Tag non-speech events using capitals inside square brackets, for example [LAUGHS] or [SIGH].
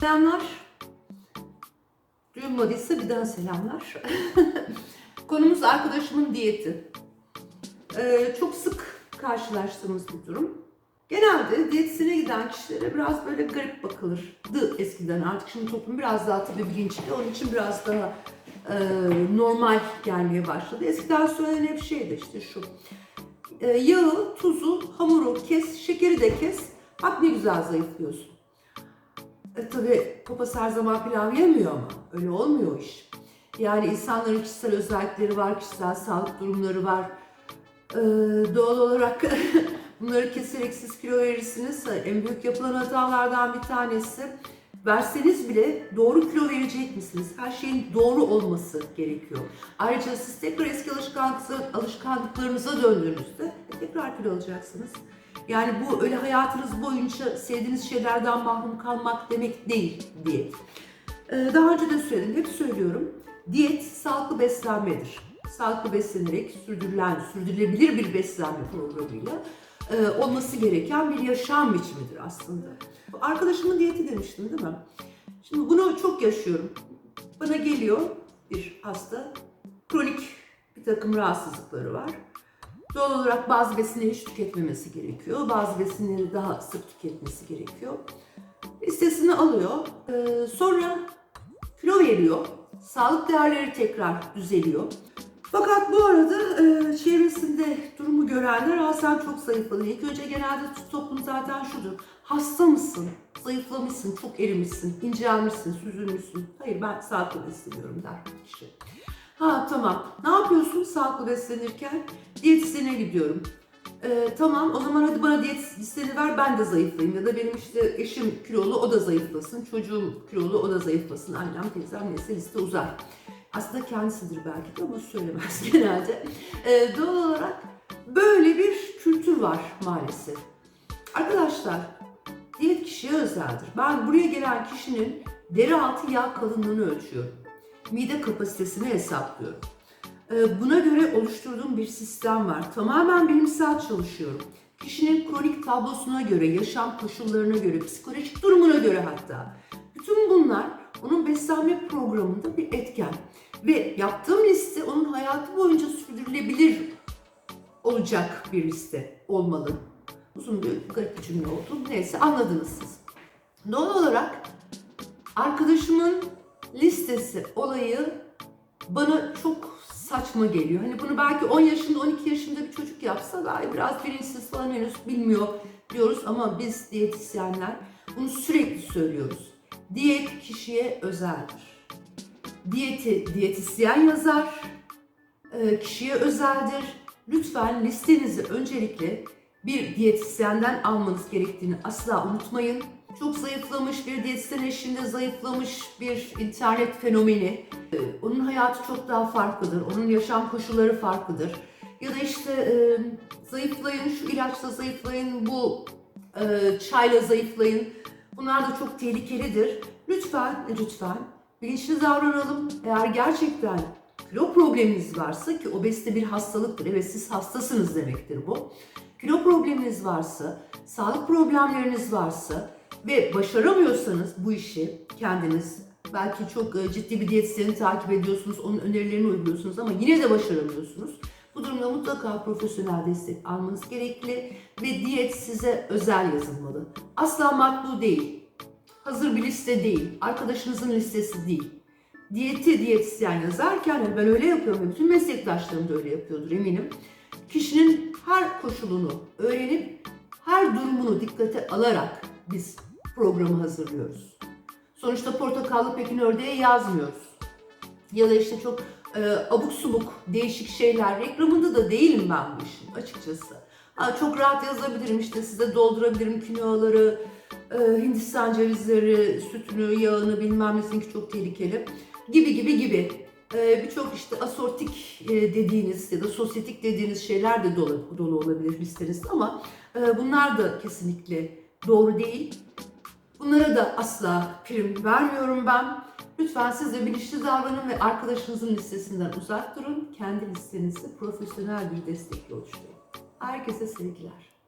Selamlar. Duyulmadıysa bir daha selamlar. [LAUGHS] Konumuz arkadaşımın diyeti. Ee, çok sık karşılaştığımız bir durum. Genelde diyetisyene giden kişilere biraz böyle garip bakılırdı eskiden. Artık şimdi toplum biraz daha tabii bilinçli. Onun için biraz daha e, normal gelmeye başladı. Eskiden söylenen hep şeydi işte şu. E, yağı, tuzu, hamuru kes, şekeri de kes. Bak ne güzel zayıflıyorsun. E, tabii papaz her zaman pilav yemiyor ama öyle olmuyor iş. Yani insanların kişisel özellikleri var, kişisel sağlık durumları var. Ee, doğal olarak [LAUGHS] bunları keserek siz kilo verirsiniz. En büyük yapılan hatalardan bir tanesi verseniz bile doğru kilo verecek misiniz? Her şeyin doğru olması gerekiyor. Ayrıca siz tekrar eski alışkanlık- alışkanlıklarınıza döndüğünüzde tekrar kilo alacaksınız. Yani bu öyle hayatınız boyunca sevdiğiniz şeylerden mahrum kalmak demek değil diyet. Ee, daha önce de söyledim, hep söylüyorum. Diyet sağlıklı beslenmedir. Sağlıklı beslenerek sürdürülen, sürdürülebilir bir beslenme programıyla e, olması gereken bir yaşam biçimidir aslında. Arkadaşımın diyeti demiştim değil mi? Şimdi bunu çok yaşıyorum. Bana geliyor bir hasta, kronik bir takım rahatsızlıkları var. Doğal olarak bazı besinleri hiç tüketmemesi gerekiyor. Bazı besinleri daha sık tüketmesi gerekiyor. Listesini alıyor. Ee, sonra kilo veriyor. Sağlık değerleri tekrar düzeliyor. Fakat bu arada e, çevresinde durumu görenler "Aa sen çok zayıfladın. İlk önce genelde toplum zaten şudur. Hasta mısın? Zayıflamışsın, çok erimişsin, incelmişsin, süzülmüşsün. Hayır ben sağlıklı besleniyorum der kişi. Ha tamam. Ne yapıyorsun sağlıklı beslenirken? Diyetisyene gidiyorum. Ee, tamam o zaman hadi bana diyet listeni ver ben de zayıflayayım. Ya da benim işte eşim kilolu o da zayıflasın. Çocuğum kilolu o da zayıflasın. Annem teyzem neyse liste uzar. Aslında kendisidir belki de ama söylemez [LAUGHS] genelde. Ee, doğal olarak böyle bir kültür var maalesef. Arkadaşlar diyet kişiye özeldir. Ben buraya gelen kişinin deri altı yağ kalınlığını ölçüyorum. Mide kapasitesini hesaplıyorum. Ee, Buna göre oluşturduğum bir sistem var. Tamamen bilimsel çalışıyorum. Kişinin kronik tablosuna göre, yaşam koşullarına göre, psikolojik durumuna göre hatta. Bütün bunlar onun beslenme programında bir etken. Ve yaptığım liste onun hayatı boyunca sürdürülebilir olacak bir liste olmalı. Uzun bir garip bir cümle oldu. Neyse anladınız siz. Doğal olarak arkadaşımın listesi olayı bana çok saçma geliyor. Hani bunu belki 10 yaşında, 12 yaşında bir çocuk yapsa daha biraz bilinçsiz falan henüz bilmiyor diyoruz ama biz diyetisyenler bunu sürekli söylüyoruz. Diyet kişiye özeldir. Diyeti diyetisyen yazar, e, kişiye özeldir. Lütfen listenizi öncelikle bir diyetisyenden almanız gerektiğini asla unutmayın. Çok zayıflamış bir diyetisyen eşliğinde zayıflamış bir internet fenomeni. Ee, Onun hayatı çok daha farklıdır. Onun yaşam koşulları farklıdır. Ya da işte e, zayıflayın, şu ilaçla zayıflayın, bu e, çayla zayıflayın. Bunlar da çok tehlikelidir. Lütfen, lütfen bilinçli davranalım. Eğer gerçekten kilo probleminiz varsa ki obezite bir hastalıktır. Evet siz hastasınız demektir bu. Kilo probleminiz varsa, sağlık problemleriniz varsa ve başaramıyorsanız bu işi kendiniz belki çok e, ciddi bir diyetisyeni takip ediyorsunuz, onun önerilerini uyguluyorsunuz ama yine de başaramıyorsunuz. Bu durumda mutlaka profesyonel destek almanız gerekli ve diyet size özel yazılmalı. Asla matbu değil, hazır bir liste değil, arkadaşınızın listesi değil. Diyeti diyetisyen yazarken ben öyle yapıyorum ve bütün meslektaşlarım da öyle yapıyordur eminim. Kişinin her koşulunu öğrenip her durumunu dikkate alarak biz programı hazırlıyoruz. Sonuçta portakallı pekin ördeğe yazmıyoruz. Ya da işte çok e, abuk subuk değişik şeyler reklamında da değilim ben bu işin açıkçası. Ha, çok rahat yazabilirim işte size doldurabilirim kinoaları, e, Hindistan cevizleri, sütünü, yağını bilmem nesini ki çok tehlikeli gibi gibi gibi. E, Birçok işte asortik e, dediğiniz ya da sosyetik dediğiniz şeyler de dolu, dolu olabilir listenizde ama e, bunlar da kesinlikle doğru değil. Bunlara da asla prim vermiyorum ben. Lütfen siz de bilinçli davranın ve arkadaşınızın listesinden uzak durun. Kendi listenizi profesyonel bir destekle oluşturun. Herkese sevgiler.